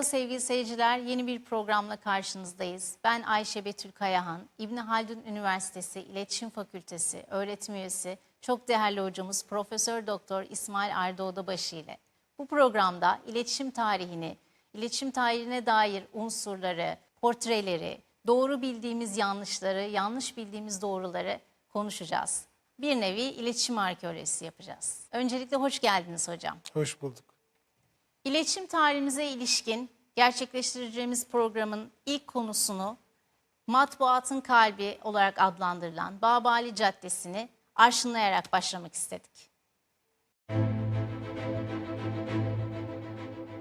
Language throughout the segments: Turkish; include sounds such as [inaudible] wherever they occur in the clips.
Merhaba sevgili seyirciler, yeni bir programla karşınızdayız. Ben Ayşe Betül Kayahan, İbni Haldun Üniversitesi İletişim Fakültesi öğretim üyesi, çok değerli hocamız Profesör Doktor İsmail Arda Odabaşı ile bu programda iletişim tarihini, iletişim tarihine dair unsurları, portreleri, doğru bildiğimiz yanlışları, yanlış bildiğimiz doğruları konuşacağız. Bir nevi iletişim arkeolojisi yapacağız. Öncelikle hoş geldiniz hocam. Hoş bulduk. İletişim tarihimize ilişkin gerçekleştireceğimiz programın ilk konusunu matbuatın kalbi olarak adlandırılan Babali Caddesi'ni arşınlayarak başlamak istedik.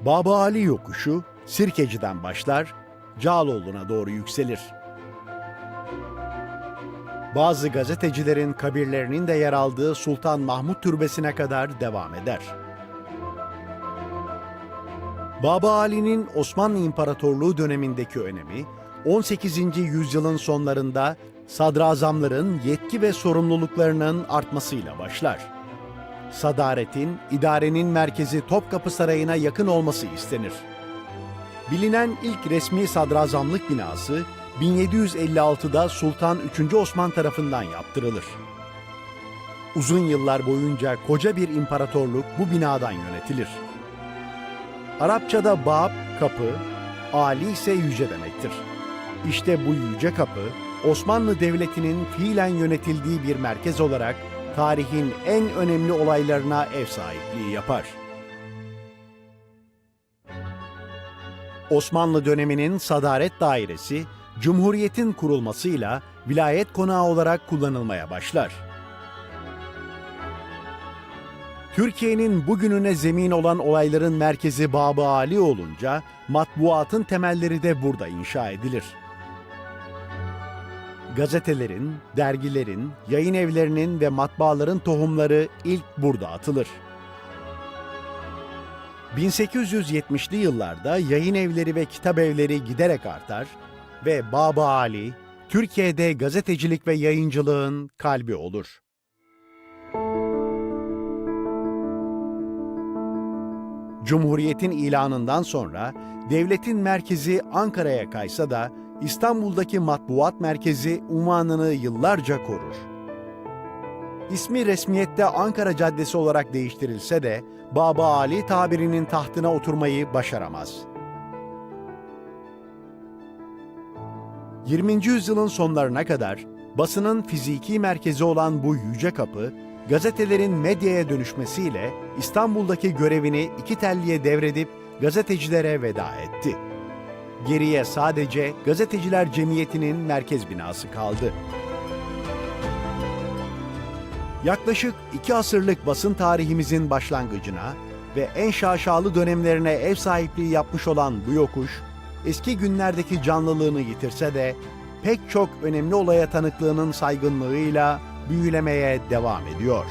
Baba Ali yokuşu Sirkeci'den başlar, Cağaloğlu'na doğru yükselir. Bazı gazetecilerin kabirlerinin de yer aldığı Sultan Mahmut Türbesi'ne kadar devam eder. Baba Ali'nin Osmanlı İmparatorluğu dönemindeki önemi 18. yüzyılın sonlarında sadrazamların yetki ve sorumluluklarının artmasıyla başlar. Sadaretin, idarenin merkezi Topkapı Sarayı'na yakın olması istenir. Bilinen ilk resmi sadrazamlık binası 1756'da Sultan 3. Osman tarafından yaptırılır. Uzun yıllar boyunca koca bir imparatorluk bu binadan yönetilir. Arapçada bab, kapı, ali ise yüce demektir. İşte bu yüce kapı, Osmanlı Devleti'nin fiilen yönetildiği bir merkez olarak tarihin en önemli olaylarına ev sahipliği yapar. Osmanlı döneminin Sadaret Dairesi, Cumhuriyet'in kurulmasıyla vilayet konağı olarak kullanılmaya başlar. Türkiye'nin bugününe zemin olan olayların merkezi Babı Ali olunca matbuatın temelleri de burada inşa edilir. Gazetelerin, dergilerin, yayın evlerinin ve matbaaların tohumları ilk burada atılır. 1870'li yıllarda yayın evleri ve kitap evleri giderek artar ve Baba Ali, Türkiye'de gazetecilik ve yayıncılığın kalbi olur. Cumhuriyetin ilanından sonra devletin merkezi Ankara'ya kaysa da İstanbul'daki matbuat merkezi unvanını yıllarca korur. İsmi resmiyette Ankara Caddesi olarak değiştirilse de Baba Ali tabirinin tahtına oturmayı başaramaz. 20. yüzyılın sonlarına kadar basının fiziki merkezi olan bu yüce kapı, gazetelerin medyaya dönüşmesiyle İstanbul'daki görevini iki telliye devredip gazetecilere veda etti. Geriye sadece Gazeteciler Cemiyeti'nin merkez binası kaldı. Yaklaşık iki asırlık basın tarihimizin başlangıcına ve en şaşalı dönemlerine ev sahipliği yapmış olan bu yokuş, eski günlerdeki canlılığını yitirse de pek çok önemli olaya tanıklığının saygınlığıyla büyülemeye devam ediyor.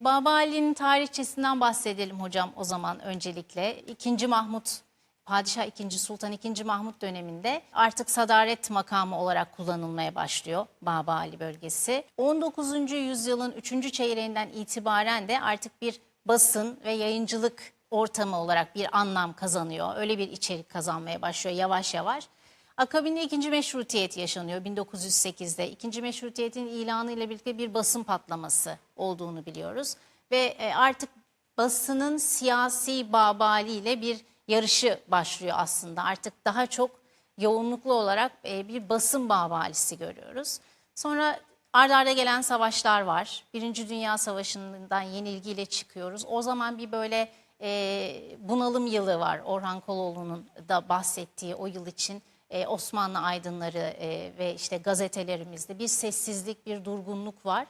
Baba Ali'nin tarihçesinden bahsedelim hocam o zaman öncelikle. İkinci Mahmut, Padişah II. Sultan II. Mahmut döneminde artık sadaret makamı olarak kullanılmaya başlıyor Baba Ali bölgesi. 19. yüzyılın 3. çeyreğinden itibaren de artık bir basın ve yayıncılık ortamı olarak bir anlam kazanıyor. Öyle bir içerik kazanmaya başlıyor yavaş yavaş. Akabinde ikinci meşrutiyet yaşanıyor 1908'de. İkinci meşrutiyetin ilanı ile birlikte bir basın patlaması olduğunu biliyoruz. Ve e, artık basının siyasi babali ile bir yarışı başlıyor aslında. Artık daha çok yoğunluklu olarak e, bir basın babalisi görüyoruz. Sonra Arda arda gelen savaşlar var. Birinci Dünya Savaşı'ndan yenilgiyle çıkıyoruz. O zaman bir böyle e, bunalım yılı var. Orhan Koloğlu'nun da bahsettiği o yıl için e, Osmanlı aydınları e, ve işte gazetelerimizde bir sessizlik, bir durgunluk var.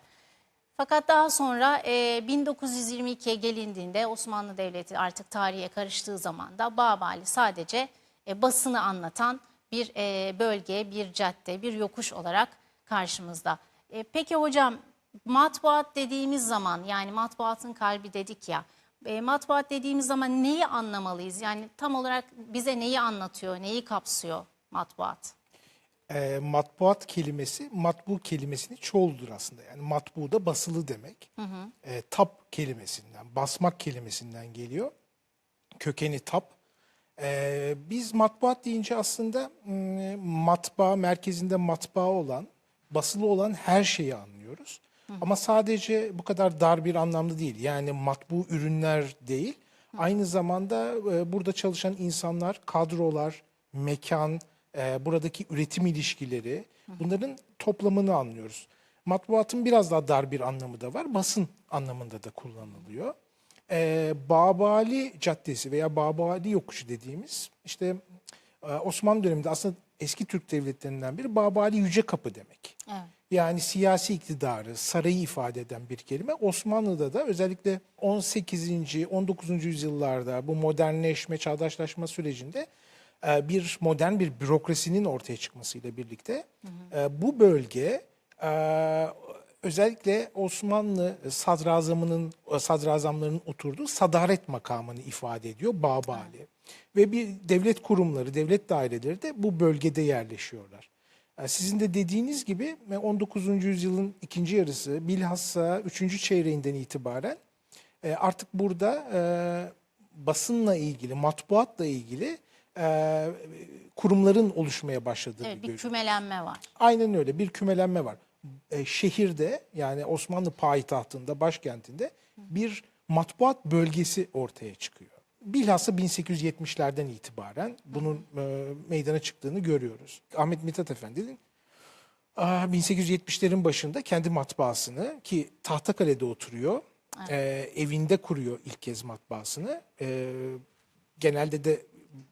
Fakat daha sonra e, 1922'ye gelindiğinde Osmanlı Devleti artık tarihe karıştığı zaman da Babali sadece e, basını anlatan bir e, bölge, bir cadde, bir yokuş olarak karşımızda. E, peki hocam matbuat dediğimiz zaman yani matbuatın kalbi dedik ya. E, matbuat dediğimiz zaman neyi anlamalıyız? Yani tam olarak bize neyi anlatıyor, neyi kapsıyor matbuat? e, matbuat kelimesi matbu kelimesinin çoğuludur aslında. Yani matbu da basılı demek. E, tap kelimesinden, basmak kelimesinden geliyor. Kökeni tap. E, biz matbuat deyince aslında matbaa, merkezinde matbaa olan, basılı olan her şeyi anlıyoruz. Ama sadece bu kadar dar bir anlamda değil. Yani matbu ürünler değil. Aynı zamanda e, burada çalışan insanlar, kadrolar, mekan, e, buradaki üretim ilişkileri bunların toplamını anlıyoruz. Matbuatın biraz daha dar bir anlamı da var. Basın anlamında da kullanılıyor. E, Babali Caddesi veya Babali Yokuşu dediğimiz işte e, Osmanlı döneminde aslında eski Türk devletlerinden biri Babali Yüce Kapı demek. Evet. Yani siyasi iktidarı, sarayı ifade eden bir kelime. Osmanlı'da da özellikle 18. 19. yüzyıllarda bu modernleşme, çağdaşlaşma sürecinde e, bir modern bir bürokrasinin ortaya çıkmasıyla birlikte e, bu bölge e, özellikle Osmanlı sadrazamının sadrazamlarının oturduğu sadaret makamını ifade ediyor Babali. Ve bir devlet kurumları, devlet daireleri de bu bölgede yerleşiyorlar. Sizin de dediğiniz gibi 19. yüzyılın ikinci yarısı bilhassa 3. çeyreğinden itibaren e, artık burada e, basınla ilgili, matbuatla ilgili e, kurumların oluşmaya başladığını Evet, bir görüyoruz. kümelenme var. Aynen öyle bir kümelenme var. E, şehirde yani Osmanlı payitahtında, başkentinde bir matbuat bölgesi ortaya çıkıyor. Bilhassa 1870'lerden itibaren bunun e, meydana çıktığını görüyoruz. Ahmet Mithat Efendi'nin aa, 1870'lerin başında kendi matbaasını ki Tahtakale'de oturuyor, e, evinde kuruyor ilk kez matbaasını. E, genelde de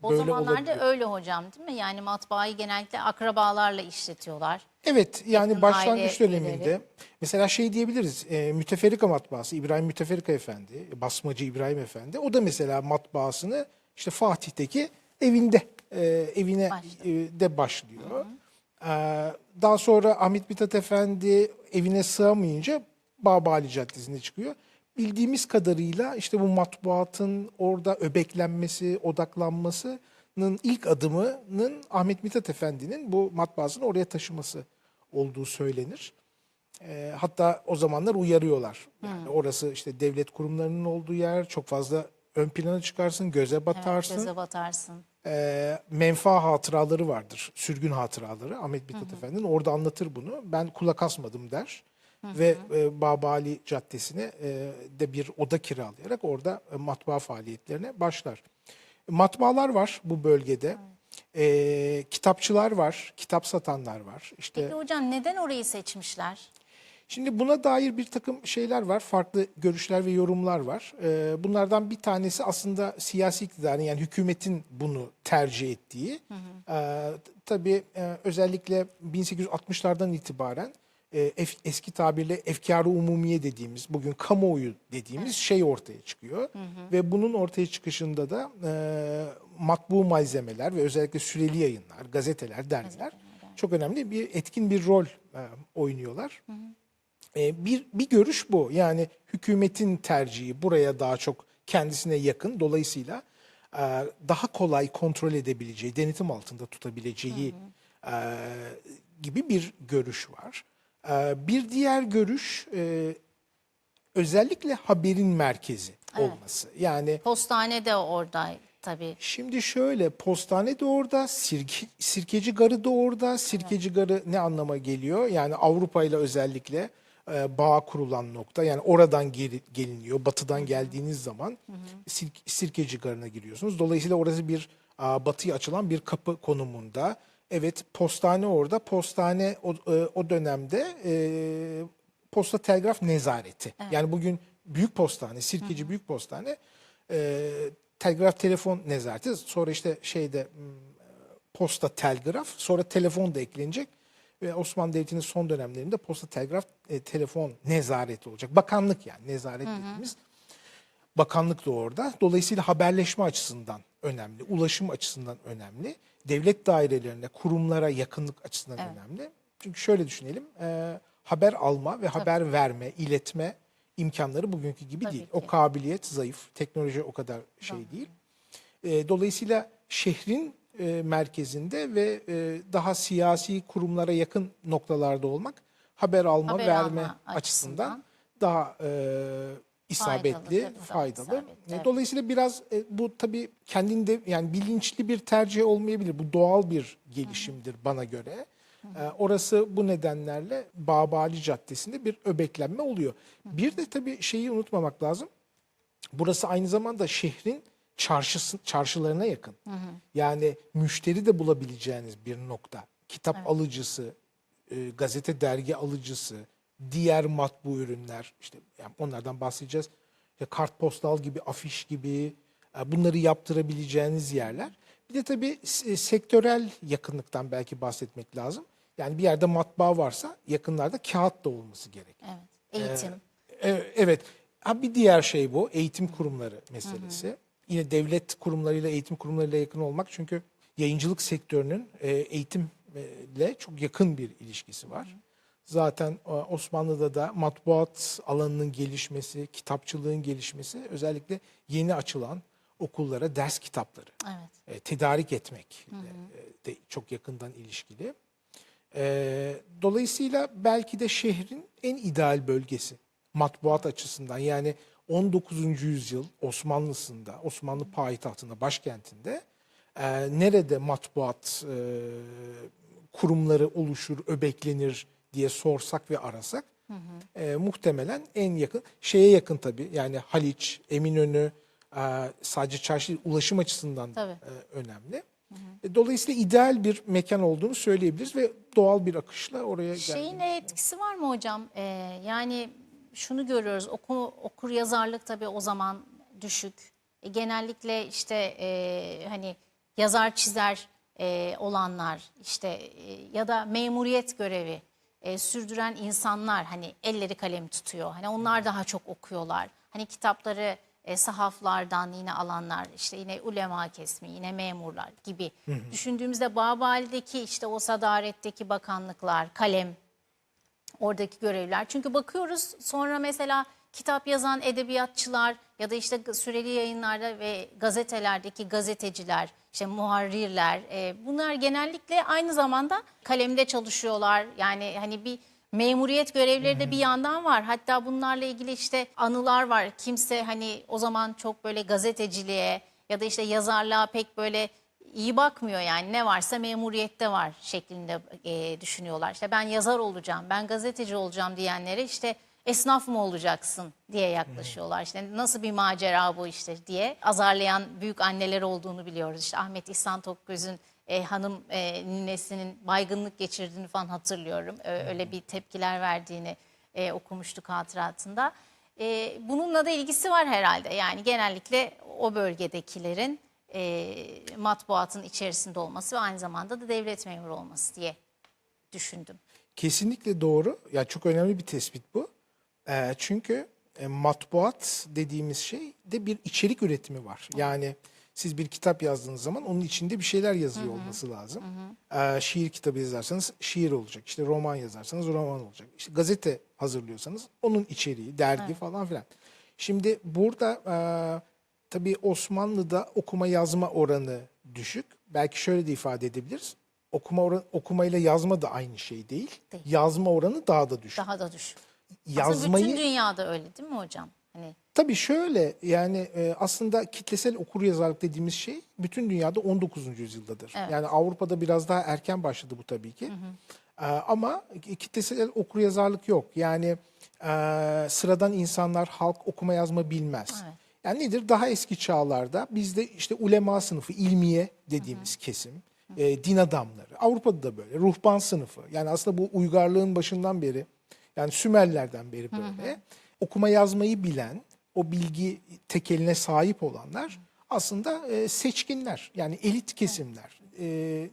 O böyle zamanlarda olabiliyor. öyle hocam değil mi? Yani matbaayı genellikle akrabalarla işletiyorlar. Evet yani Yakın başlangıç aile döneminde üyeleri. mesela şey diyebiliriz e, Müteferrika matbaası İbrahim Müteferrika Efendi, Basmacı İbrahim Efendi o da mesela matbaasını işte Fatih'teki evinde e, evine Başladı. e, de başlıyor. E, daha sonra Ahmet Mithat Efendi evine sığamayınca Babali Caddesi'ne çıkıyor. Bildiğimiz kadarıyla işte bu matbuatın orada öbeklenmesi, odaklanmasının ilk adımının Ahmet Mithat Efendi'nin bu matbaasını oraya taşıması olduğu söylenir. E, hatta o zamanlar uyarıyorlar. Yani orası işte devlet kurumlarının olduğu yer. Çok fazla ön plana çıkarsın, göze Evet, batarsın. göze batarsın. E, menfa hatıraları vardır. Sürgün hatıraları. Ahmet Mithat Efendi'nin orada anlatır bunu. Ben kulak asmadım der. Ve e, Babali Caddesi'ne e, de bir oda kiralayarak orada e, matbaa faaliyetlerine başlar. Matbaalar var bu bölgede. E, kitapçılar var, kitap satanlar var. İşte Peki hocam neden orayı seçmişler? Şimdi buna dair bir takım şeyler var, farklı görüşler ve yorumlar var. Ee, bunlardan bir tanesi aslında siyasi iktidarın yani hükümetin bunu tercih ettiği. Ee, tabii e, özellikle 1860'lardan itibaren e, eski tabirle efkar-ı umumiye dediğimiz, bugün kamuoyu dediğimiz şey ortaya çıkıyor. Ve bunun ortaya çıkışında da e, matbu malzemeler ve özellikle süreli yayınlar, gazeteler, dergiler çok önemli bir etkin bir rol e, oynuyorlar. E, bir, bir görüş bu. Yani hükümetin tercihi buraya daha çok kendisine yakın. Dolayısıyla e, daha kolay kontrol edebileceği, denetim altında tutabileceği e, gibi bir görüş var. E, bir diğer görüş e, özellikle haberin merkezi olması. Yani Postane de orada tabii. Şimdi şöyle postane de orada, sirke, sirkeci garı da orada. Sirkeci garı ne anlama geliyor? Yani Avrupa ile özellikle e, bağ kurulan nokta. Yani oradan geri, geliniyor. Batıdan geldiğiniz zaman sir- sirkeci garına giriyorsunuz. Dolayısıyla orası bir a, batıya açılan bir kapı konumunda. Evet postane orada. Postane o, e, o dönemde e, posta telgraf nezareti. Yani bugün büyük postane, sirkeci büyük postane e, telgraf telefon nezareti. Sonra işte şeyde posta telgraf, sonra telefon da eklenecek. Ve Osmanlı Devleti'nin son dönemlerinde posta telgraf e, telefon nezareti olacak. Bakanlık yani nezaret dediğimiz. Bakanlık da orada. Dolayısıyla haberleşme açısından önemli, ulaşım açısından önemli. Devlet dairelerine, kurumlara yakınlık açısından önemli. Çünkü şöyle düşünelim, e, haber alma ve haber verme, iletme imkanları bugünkü gibi Tabii değil. ki. O kabiliyet zayıf, teknoloji o kadar şey değil. E, dolayısıyla şehrin e, merkezinde ve e, daha siyasi kurumlara yakın noktalarda olmak haber alma, Haber verme alma açısından, açısından daha e, isabetli, daha faydalı. isabetli, E, evet. Dolayısıyla biraz e, bu tabii kendinde yani bilinçli bir tercih olmayabilir. Bu doğal bir gelişimdir bana göre. E, Orası bu nedenlerle Babali Caddesi'nde bir öbeklenme oluyor. Bir de tabii şeyi unutmamak lazım. Burası aynı zamanda şehrin çarşısı, çarşılarına yakın. Yani müşteri de bulabileceğiniz bir nokta. Kitap alıcısı, e, gazete dergi alıcısı, diğer matbu ürünler, işte yani onlardan bahsedeceğiz. Ya kartpostal gibi, afiş gibi e, bunları yaptırabileceğiniz yerler. Bir de tabii s- sektörel yakınlıktan belki bahsetmek lazım. Yani bir yerde matbaa varsa yakınlarda kağıt da olması gerek. Evet. Eğitim. E, Evet. Ha bir diğer şey bu eğitim kurumları meselesi. Yine devlet kurumlarıyla eğitim kurumlarıyla yakın olmak çünkü yayıncılık sektörünün e, eğitimle çok yakın bir ilişkisi var. Zaten e, Osmanlı'da da matbuat alanının gelişmesi, kitapçılığın gelişmesi özellikle yeni açılan okullara ders kitapları Evet. e, tedarik etmek de, de çok yakından ilişkili. E, dolayısıyla belki de şehrin en ideal bölgesi matbuat açısından yani 19. yüzyıl Osmanlısında, Osmanlı payitahtında, başkentinde e, nerede matbuat e, kurumları oluşur, öbeklenir diye sorsak ve arasak e, muhtemelen en yakın şeye yakın tabii yani Haliç, Eminönü e, sadece çarşı değil, ulaşım açısından Tabii. e, önemli. E, Dolayısıyla ideal bir mekan olduğunu söyleyebiliriz ve doğal bir akışla oraya Şeyin etkisi var mı hocam? Ee, yani şunu görüyoruz oku, okur yazarlık tabii o zaman düşük. E, genellikle işte e, hani yazar çizer e, olanlar işte e, ya da memuriyet görevi e, sürdüren insanlar hani elleri kalem tutuyor. Hani onlar daha çok okuyorlar. Hani kitapları e, sahaflardan yine alanlar işte yine ulema kesmi yine memurlar gibi. Düşündüğümüzde Babali'deki işte o sadaretteki bakanlıklar, kalem oradaki görevliler. Çünkü bakıyoruz sonra mesela kitap yazan edebiyatçılar ya da işte süreli yayınlarda ve gazetelerdeki gazeteciler, işte muharrirler e, bunlar genellikle aynı zamanda kalemde çalışıyorlar. Yani hani bir memuriyet görevleri de bir yandan var. Hatta bunlarla ilgili işte anılar var. Kimse hani o zaman çok böyle gazeteciliğe ya da işte yazarlığa pek böyle iyi bakmıyor yani ne varsa memuriyette var şeklinde e, düşünüyorlar. İşte ben yazar olacağım, ben gazeteci olacağım diyenlere işte esnaf mı olacaksın diye yaklaşıyorlar. İşte nasıl bir macera bu işte diye azarlayan büyük anneler olduğunu biliyoruz. İşte Ahmet İhsan Tokgöz'ün e, hanım e, ninnesinin baygınlık geçirdiğini falan hatırlıyorum. Ö- öyle bir tepkiler verdiğini e, okumuştuk hatıratında. E, bununla da ilgisi var herhalde. Yani genellikle o bölgedekilerin e, matbuatın içerisinde olması ve aynı zamanda da devlet memuru olması diye düşündüm. Kesinlikle doğru. Ya çok önemli bir tespit bu. Ee, çünkü e, matbuat dediğimiz şey de bir içerik üretimi var. Yani siz bir kitap yazdığınız zaman onun içinde bir şeyler yazıyor olması lazım. Ee, şiir kitabı yazarsanız şiir olacak. İşte roman yazarsanız roman olacak. İşte gazete hazırlıyorsanız onun içeriği, dergi falan filan. Şimdi burada e, tabii Osmanlı'da okuma yazma oranı düşük. Belki şöyle de ifade edebiliriz. Okuma oran, okumayla yazma da aynı şey değil. Değil. Yazma oranı daha da düşük. Daha da düşük. Aslında Yazmayı bütün dünyada öyle değil mi hocam? Hani tabii şöyle yani e, aslında kitlesel okur yazarlık dediğimiz şey bütün dünyada 19. yüzyıldadır. Yani Avrupa'da biraz daha erken başladı bu tabii ki. E, ama kitlesel okur yazarlık yok. Yani e, sıradan insanlar halk okuma yazma bilmez. Evet. Yani nedir? Daha eski çağlarda bizde işte ulema sınıfı, ilmiye dediğimiz kesim, e, din adamları, Avrupa'da da böyle, ruhban sınıfı. Yani aslında bu uygarlığın başından beri, yani Sümerlerden beri böyle okuma yazmayı bilen, o bilgi tekeline sahip olanlar aslında e, seçkinler. Yani elit kesimler. E,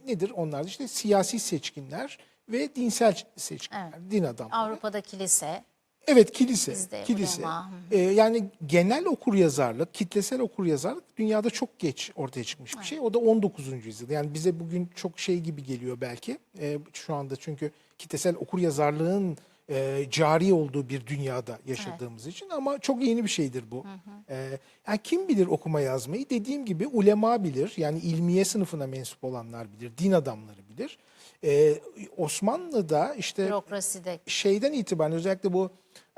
nedir? Onlar işte siyasi seçkinler ve dinsel seçkinler, din adamları. Avrupa'da kilise, Evet kilise. Bizde kilise. ulema, Ee, yani genel okur yazarlık, kitlesel okur yazarlık dünyada çok geç ortaya çıkmış bir şey. O da 19. yüzyıl. Yani bize bugün çok şey gibi geliyor belki. Ee, şu anda çünkü kitlesel okur yazarlığın e, cari olduğu bir dünyada yaşadığımız için ama çok yeni bir şeydir bu. E, yani kim bilir okuma yazmayı? Dediğim gibi ulema bilir. Yani ilmiye sınıfına mensup olanlar bilir. Din adamları bilir. E, Osmanlı'da işte Bürokraside şeyden itibaren özellikle bu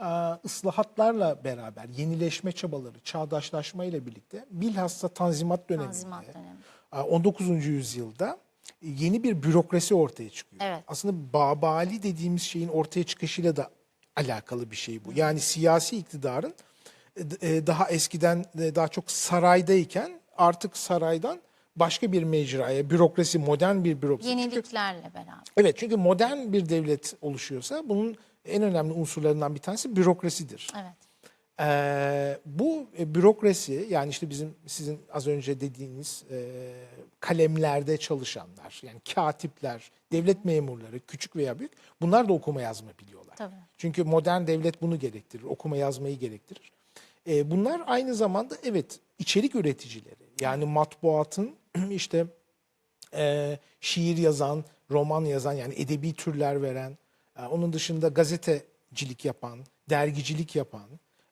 e, ıslahatlarla beraber yenileşme çabaları, çağdaşlaşma ile birlikte bilhassa Tanzimat döneminde Tanzimat dönemi. e, 19. yüzyılda yeni bir bürokrasi ortaya çıkıyor. Evet. Aslında Babali dediğimiz şeyin ortaya çıkışıyla da alakalı bir şey bu. Yani siyasi iktidarın e, e, daha eskiden e, daha çok saraydayken artık saraydan başka bir mecraya, bürokrasi, modern bir bürokrasi. Çünkü- yeniliklerle beraber. Evet çünkü modern bir devlet oluşuyorsa bunun en önemli unsurlarından bir tanesi bürokrasidir. Evet. Ee, bu e, bürokrasi yani işte bizim sizin az önce dediğiniz e, kalemlerde çalışanlar yani katipler, devlet memurları küçük veya büyük bunlar da okuma yazma biliyorlar. Tabii. Çünkü modern devlet bunu gerektirir, okuma yazmayı gerektirir. Ee, bunlar aynı zamanda evet içerik üreticileri yani matbuatın [clears throat] işte e, şiir yazan, roman yazan yani edebi türler veren, e, onun dışında gazetecilik yapan, dergicilik yapan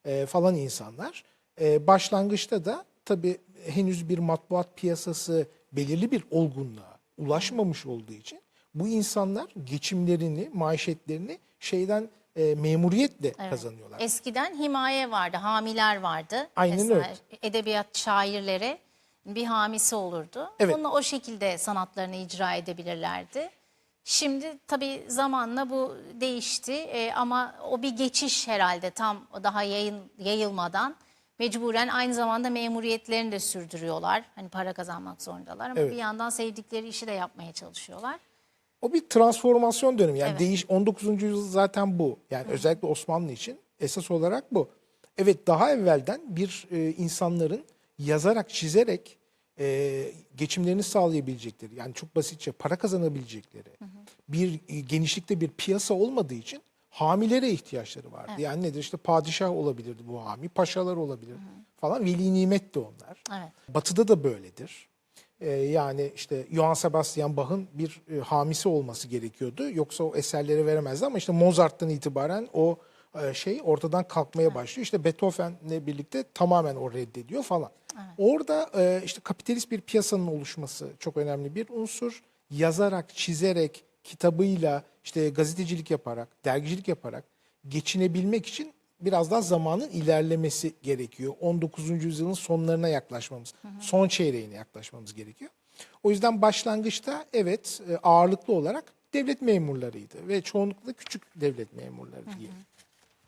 e, falan insanlar. E, başlangıçta da tabii henüz bir matbuat piyasası belirli bir olgunluğa ulaşmamış olduğu için bu insanlar geçimlerini, maişetlerini şeyden e, memuriyetle kazanıyorlar. Eskiden himaye vardı, hamiler vardı. Aynen Mesela öyle. Edebiyat şairleri bir hamisi olurdu. Evet. Onunla o şekilde sanatlarını icra edebilirlerdi. Şimdi tabii zamanla bu değişti Ee, ama o bir geçiş herhalde tam daha yayın, yayılmadan mecburen aynı zamanda memuriyetlerini de sürdürüyorlar. Hani para kazanmak zorundalar ama Evet. bir yandan sevdikleri işi de yapmaya çalışıyorlar. O bir transformasyon dönemi. Yani Evet. değiş 19. yüzyıl zaten bu. Yani özellikle Osmanlı için esas olarak bu. Evet daha evvelden bir e, insanların yazarak, çizerek e, geçimlerini sağlayabilecekleri, yani çok basitçe para kazanabilecekleri bir e, genişlikte bir piyasa olmadığı için hamilere ihtiyaçları vardı. Yani nedir? İşte padişah olabilirdi bu hami, paşalar olabilirdi falan. Veli nimet de onlar. Evet. Batı'da da böyledir. Ee, yani işte Johann Sebastian Bach'ın bir e, hamisi olması gerekiyordu. Yoksa o eserleri veremezdi ama işte Mozart'tan itibaren o e, şey ortadan kalkmaya başlıyor. İşte Beethoven'le birlikte tamamen o reddediyor falan. Orada e, işte kapitalist bir piyasanın oluşması çok önemli bir unsur. Yazarak, çizerek, kitabıyla, işte gazetecilik yaparak, dergicilik yaparak geçinebilmek için biraz daha zamanın ilerlemesi gerekiyor. 19. yüzyılın sonlarına yaklaşmamız, son çeyreğine yaklaşmamız gerekiyor. O yüzden başlangıçta evet e, ağırlıklı olarak devlet memurlarıydı ve çoğunlukla küçük devlet memurları diyelim.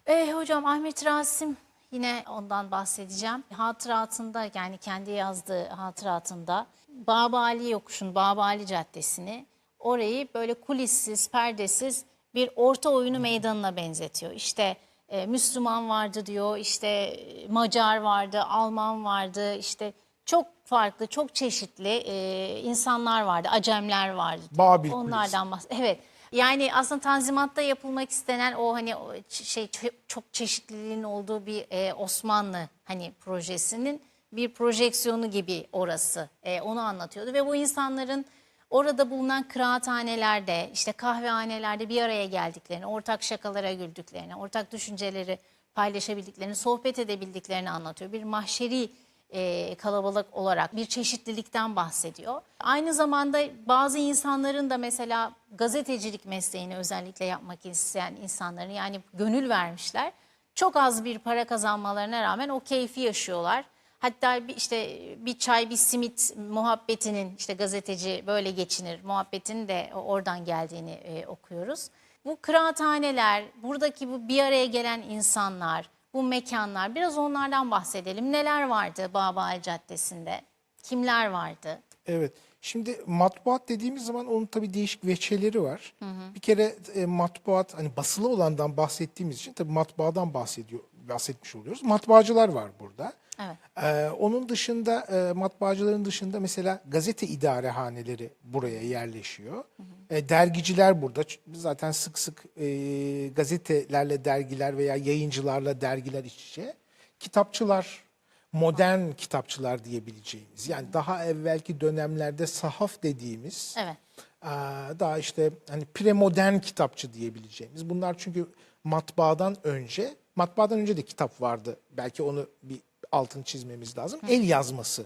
E, hocam Ahmet Rasim yine ondan bahsedeceğim. Hatıratında yani kendi yazdığı hatıratında Babali Yokuş'un Babali Caddesi'ni orayı böyle kulissiz, perdesiz bir orta oyunu meydanına benzetiyor. İşte e, Müslüman vardı diyor, işte e, Macar vardı, Alman vardı, işte çok farklı, çok çeşitli e, insanlar vardı, Acemler vardı. Babil Onlardan bahs- Evet. Yani aslında Tanzimat'ta yapılmak istenen o hani o şey çok çeşitliliğin olduğu bir e, Osmanlı hani projesinin bir projeksiyonu gibi orası. E, onu anlatıyordu ve bu insanların orada bulunan kıraathanelerde, işte kahvehanelerde bir araya geldiklerini, ortak şakalara güldüklerini, ortak düşünceleri paylaşabildiklerini, sohbet edebildiklerini anlatıyor. Bir mahşeri e, kalabalık olarak bir çeşitlilikten bahsediyor. Aynı zamanda bazı insanların da mesela gazetecilik mesleğini özellikle yapmak isteyen insanların yani gönül vermişler. Çok az bir para kazanmalarına rağmen o keyfi yaşıyorlar. Hatta bir işte bir çay bir simit muhabbetinin işte gazeteci böyle geçinir muhabbetinin de oradan geldiğini e, okuyoruz. Bu kıraathaneler, buradaki bu bir araya gelen insanlar, bu mekanlar biraz onlardan bahsedelim. Neler vardı Babali Caddesi'nde? Kimler vardı? Evet. Şimdi matbuat dediğimiz zaman onun tabii değişik veçeleri var. Bir kere e, matbuat hani basılı olandan bahsettiğimiz için tabii matbaadan bahsediyor bahsetmiş oluyoruz. Matbaacılar var burada. Evet. Ee, onun dışında e, matbaacıların dışında mesela gazete idarehaneleri buraya yerleşiyor. E, dergiciler burada. Zaten sık sık e, gazetelerle dergiler veya yayıncılarla dergiler iç içe. Kitapçılar, modern kitapçılar diyebileceğimiz. Yani daha evvelki dönemlerde sahaf dediğimiz Evet. Aa, daha işte hani premodern kitapçı diyebileceğimiz. Bunlar çünkü matbaadan önce, matbaadan önce de kitap vardı. Belki onu bir altını çizmemiz lazım. El yazması,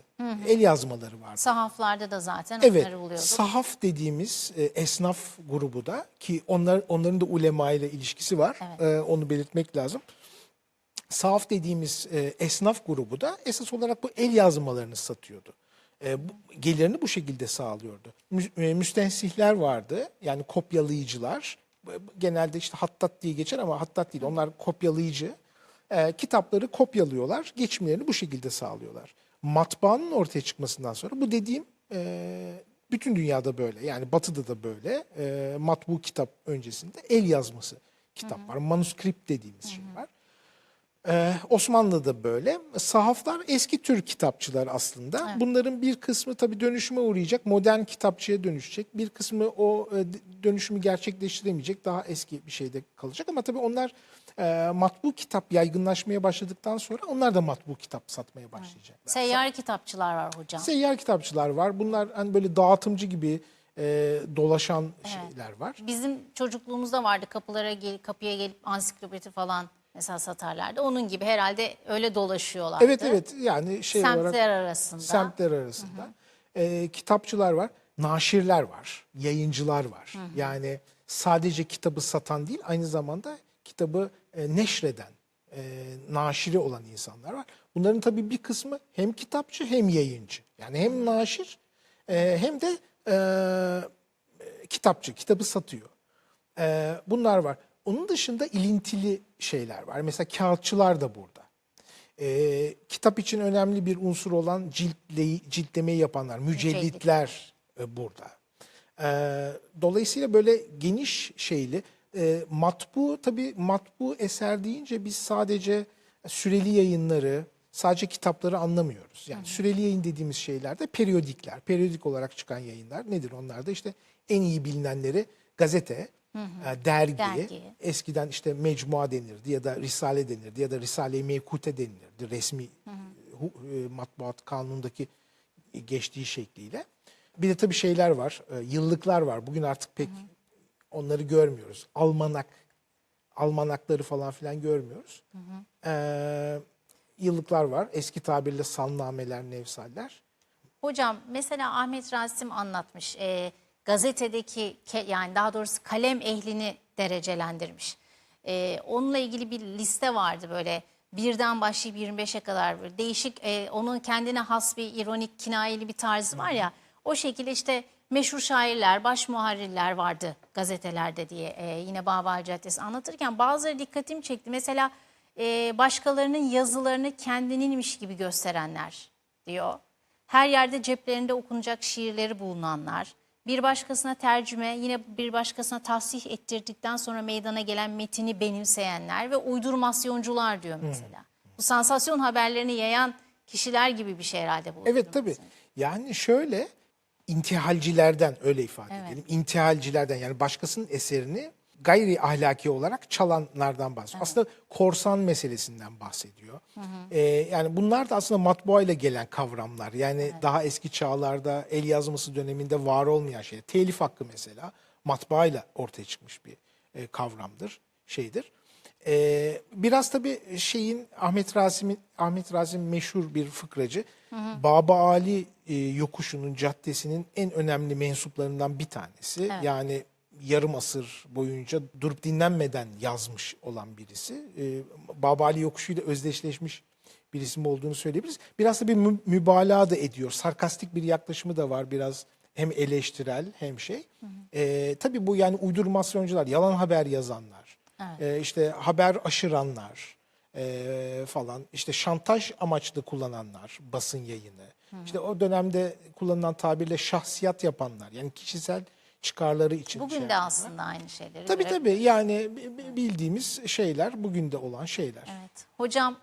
el yazmaları vardı. Sahaflarda da zaten Evet, onları buluyorduk. sahaf dediğimiz e, esnaf grubu da ki onlar onların da ulema ile ilişkisi var. E, onu belirtmek lazım. Sahaf dediğimiz e, esnaf grubu da esas olarak bu el yazmalarını satıyordu. E, bu, gelirini bu şekilde sağlıyordu. Mü, e, müstensihler vardı. Yani kopyalayıcılar. Genelde işte hattat diye geçer ama hattat değil. Onlar kopyalayıcı. E, kitapları kopyalıyorlar. Geçimlerini bu şekilde sağlıyorlar. Matbaanın ortaya çıkmasından sonra bu dediğim e, bütün dünyada böyle. Yani batıda da böyle. E, matbu kitap öncesinde el yazması kitap var. Manuskript dediğimiz şey var. Ee, Osmanlı'da böyle. Sahaflar eski tür kitapçılar aslında. Bunların bir kısmı tabii dönüşüme uğrayacak, modern kitapçıya dönüşecek. Bir kısmı o e, dönüşümü gerçekleştiremeyecek, daha eski bir şeyde kalacak. Ama tabii onlar e, matbu kitap yaygınlaşmaya başladıktan sonra onlar da matbu kitap satmaya başlayacaklar. Seyyar kitapçılar var hocam. Seyyar kitapçılar var. Bunlar hani böyle dağıtımcı gibi e, dolaşan şeyler var. Bizim çocukluğumuzda vardı kapılara gel, kapıya gelip ansiklopedi falan mesela satarlardı. Onun gibi herhalde öyle dolaşıyorlardı. Evet evet yani şey olarak Semtler arasında. semtler arasında. Ee, kitapçılar var, naşirler var, yayıncılar var. Yani sadece kitabı satan değil, aynı zamanda kitabı e, neşreden, e, naşiri olan insanlar var. Bunların tabii bir kısmı hem kitapçı hem yayıncı. Yani hem naşir e, hem de e, kitapçı, kitabı satıyor. Ee, bunlar var. Onun dışında ilintili şeyler var. Mesela kağıtçılar da burada. Ee, kitap için önemli bir unsur olan ciltleyi, ciltlemeyi yapanlar, mücellitler e, burada. Ee, dolayısıyla böyle geniş şeyli. E, matbu tabii matbu eser deyince biz sadece süreli yayınları, sadece kitapları anlamıyoruz. Yani süreli yayın dediğimiz şeyler de periyodikler. Periyodik olarak çıkan yayınlar nedir? Onlar da işte en iyi bilinenleri gazete, e, dergi, Dergi. eskiden işte mecmua denirdi ya da risale denirdi ya da risale-i mevkute denilirdi resmi hu- e, matbuat kanunundaki geçtiği şekliyle. Bir de tabii şeyler var, e, yıllıklar var. Bugün artık pek onları görmüyoruz. Almanak, almanakları falan filan görmüyoruz. Ee, yıllıklar var. Eski tabirle sannameler, nevsaller. Hocam mesela Ahmet Rasim anlatmış. Ee, gazetedeki yani daha doğrusu kalem ehlini derecelendirmiş. Ee, onunla ilgili bir liste vardı böyle birden başlayıp 25'e kadar böyle değişik e, onun kendine has bir ironik kinayeli bir tarzı var ya o şekilde işte meşhur şairler, baş muharrirler vardı gazetelerde diye e, yine Bağbay Caddesi anlatırken bazıları dikkatimi çekti. Mesela e, başkalarının yazılarını kendininmiş gibi gösterenler diyor. Her yerde ceplerinde okunacak şiirleri bulunanlar, bir başkasına tercüme, yine bir başkasına tahsih ettirdikten sonra meydana gelen metini benimseyenler ve uydurmasyoncular diyor mesela. Bu sansasyon haberlerini yayan kişiler gibi bir şey herhalde bu. Evet tabii. Yani şöyle intihalcilerden öyle ifade edelim. İntihalcilerden yani başkasının eserini gayri ahlaki olarak çalanlardan bahsediyor. Aslında korsan meselesinden bahsediyor. Ee, yani bunlar da aslında matbaa ile gelen kavramlar. Yani daha eski çağlarda el yazması döneminde var olmayan şey. Telif hakkı mesela matbaa ile ortaya çıkmış bir e, kavramdır, şeydir. Ee, biraz tabii şeyin Ahmet Rasim'in Ahmet Rasim meşhur bir fıkracı. Baba Ali e, yokuşunun caddesinin en önemli mensuplarından bir tanesi. Yani yarım asır boyunca durup dinlenmeden yazmış olan birisi. Ee, Baba Ali yokuşuyla özdeşleşmiş bir isim olduğunu söyleyebiliriz. Biraz da bir mü- mübalağa da ediyor. Sarkastik bir yaklaşımı da var biraz hem eleştirel hem şey. Ee, tabii bu yani uydurmasyoncular, yalan haber yazanlar, ee, işte haber aşıranlar ee, falan, işte şantaj amaçlı kullananlar, basın yayını. İşte o dönemde kullanılan tabirle şahsiyat yapanlar, yani kişisel çıkarları için. Bugün şey de aslında aynı şeyleri Tabii görev- tabii yani bi- bi- bildiğimiz şeyler, bugün de olan şeyler. Evet. Hocam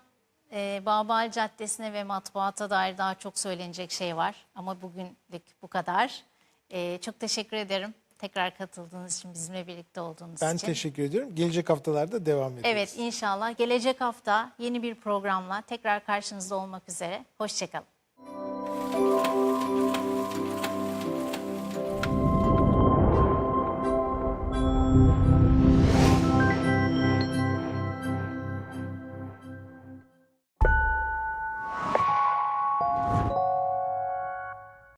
e, Bağbay Caddesi'ne ve matbuata dair daha çok söylenecek şey var. Ama bugünlük bu kadar. E, çok teşekkür ederim. Tekrar katıldığınız için, bizimle birlikte olduğunuz Ben için. teşekkür ediyorum. Gelecek haftalarda devam ederiz. Evet inşallah gelecek hafta yeni bir programla tekrar karşınızda olmak üzere. Hoşçakalın.